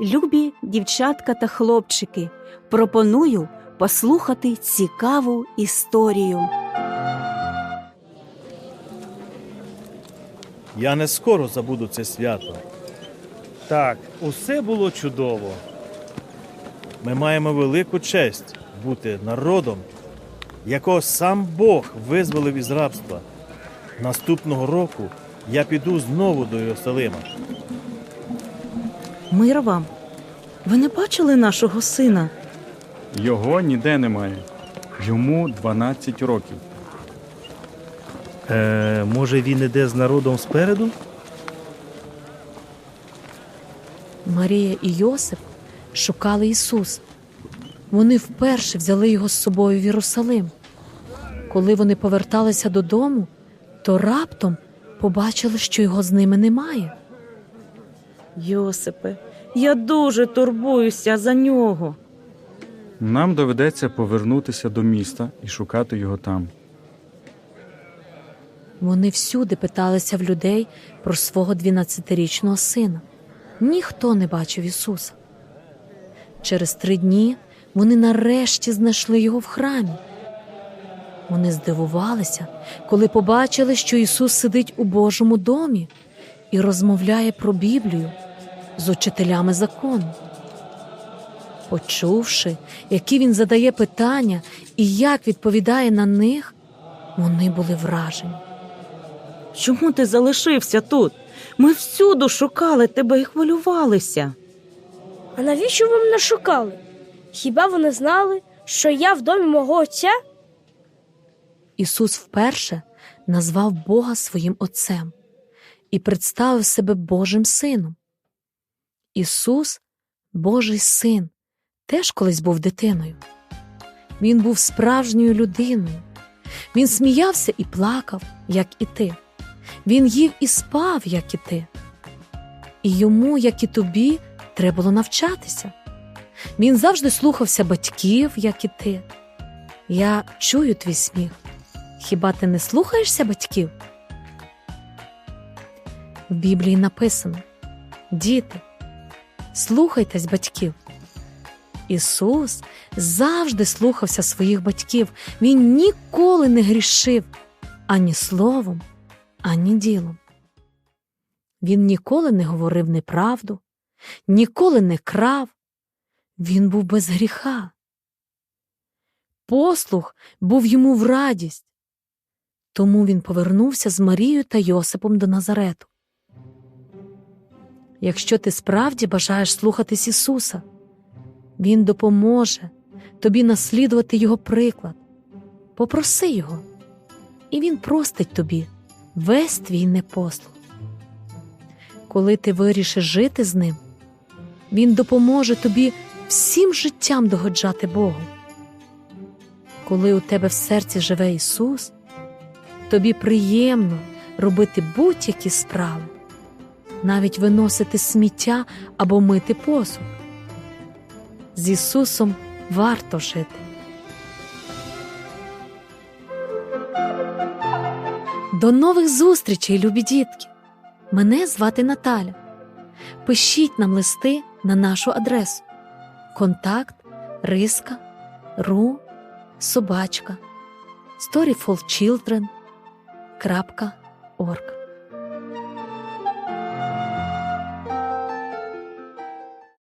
Любі дівчатка та хлопчики, пропоную послухати цікаву історію. Я не скоро забуду це свято. Так, усе було чудово. Ми маємо велику честь бути народом, якого сам Бог визволив із рабства. Наступного року я піду знову до Єрусалима. Мир вам. Ви не бачили нашого сина? Його ніде немає. Йому 12 років. Е, може, він іде з народом спереду? Марія і Йосип шукали Ісуса. Вони вперше взяли його з собою в Єрусалим. Коли вони поверталися додому, то раптом побачили, що його з ними немає. Йосипе, я дуже турбуюся за нього. Нам доведеться повернутися до міста і шукати його там. Вони всюди питалися в людей про свого 12-річного сина. Ніхто не бачив Ісуса. Через три дні вони нарешті знайшли його в храмі. Вони здивувалися, коли побачили, що Ісус сидить у Божому домі і розмовляє про Біблію з учителями закону. Почувши, які він задає питання і як відповідає на них, вони були вражені. Чому ти залишився тут? Ми всюду шукали тебе і хвилювалися. А навіщо ви мене шукали? Хіба вони знали, що я в домі мого отця? Ісус вперше назвав Бога своїм Отцем і представив себе Божим Сином. Ісус, Божий син, теж колись був дитиною. Він був справжньою людиною. Він сміявся і плакав, як і ти. Він їв і спав, як і ти. І йому, як і тобі, треба було навчатися. Він завжди слухався батьків, як і ти. Я чую твій сміх. Хіба ти не слухаєшся батьків? В Біблії написано: Діти, слухайтесь батьків. Ісус завжди слухався своїх батьків. Він ніколи не грішив ані словом, ані ділом. Він ніколи не говорив неправду, ніколи не крав. Він був без гріха. Послух був йому в радість. Тому він повернувся з Марією та Йосипом до Назарету. Якщо ти справді бажаєш слухатись Ісуса, Він допоможе тобі наслідувати Його приклад. Попроси Його, і Він простить тобі весь твій непослух. Коли ти вирішиш жити з ним, Він допоможе тобі всім життям догоджати Богу. Коли у тебе в серці живе Ісус, тобі приємно робити будь-які справи, навіть виносити сміття або мити посуд. З Ісусом варто жити. До нових зустрічей, любі дітки! Мене звати Наталя. Пишіть нам листи на нашу адресу контакт риска ру собачка storyfulchildren.org